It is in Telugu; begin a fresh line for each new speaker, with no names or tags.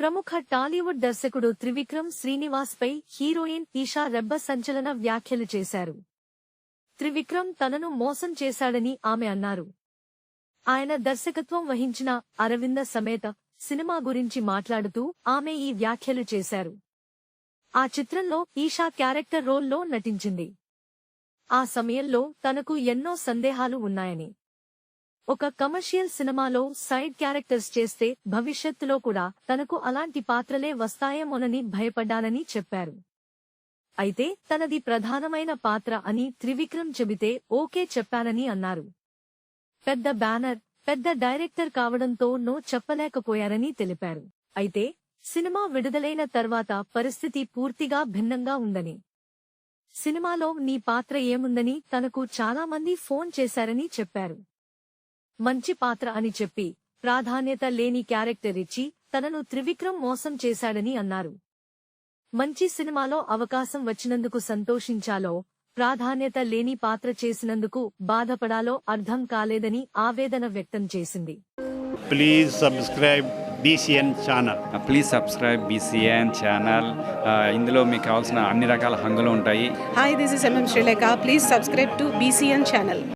ప్రముఖ టాలీవుడ్ దర్శకుడు త్రివిక్రమ్ శ్రీనివాస్ పై హీరోయిన్ ఈషా రెబ్బ సంచలన వ్యాఖ్యలు చేశారు. త్రివిక్రమ్ తనను మోసం చేశాడని ఆమె అన్నారు. ఆయన దర్శకత్వం వహించిన అరవింద సమేత సినిమా గురించి మాట్లాడుతూ ఆమె ఈ వ్యాఖ్యలు చేశారు. ఆ చిత్రంలో ఈషా క్యారెక్టర్ రోల్లో నటించింది. ఆ సమయంలో తనకు ఎన్నో సందేహాలు ఉన్నాయని. ఒక కమర్షియల్ సినిమాలో సైడ్ క్యారెక్టర్స్ చేస్తే భవిష్యత్తులో కూడా తనకు అలాంటి పాత్రలే వస్తాయేమోనని భయపడ్డానని చెప్పారు. అయితే తనది ప్రధానమైన పాత్ర అని త్రివిక్రమ్ చెబితే ఓకే చెప్పానని అన్నారు. పెద్ద బ్యానర్ పెద్ద డైరెక్టర్ కావడంతో నో చెప్పలేకపోయారని తెలిపారు. అయితే సినిమా విడుదలైన తర్వాత పరిస్థితి పూర్తిగా భిన్నంగా ఉందని. సినిమాలో నీ పాత్ర ఏముందని తనకు చాలామంది ఫోన్ చేశారని చెప్పారు. మంచి పాత్ర అని చెప్పి ప్రాధాన్యత లేని క్యారెక్టర్ ఇచ్చి తనను త్రివిక్రమ్ మోసం చేశాడని అన్నారు. మంచి సినిమాలో అవకాశం వచ్చినందుకు సంతోషించాలో ప్రాధాన్యత లేని పాత్ర చేసినందుకు బాధపడాలో అర్థం కాలేదని ఆవేదన వ్యక్తం చేసింది.
Please subscribe BCN channel
please subscribe BCN channel ఇందులో మీకు కావాల్సిన అన్ని రకాల హంగులు ఉంటాయి.
This is MM Sri Lanka. Please subscribe to BCN channel.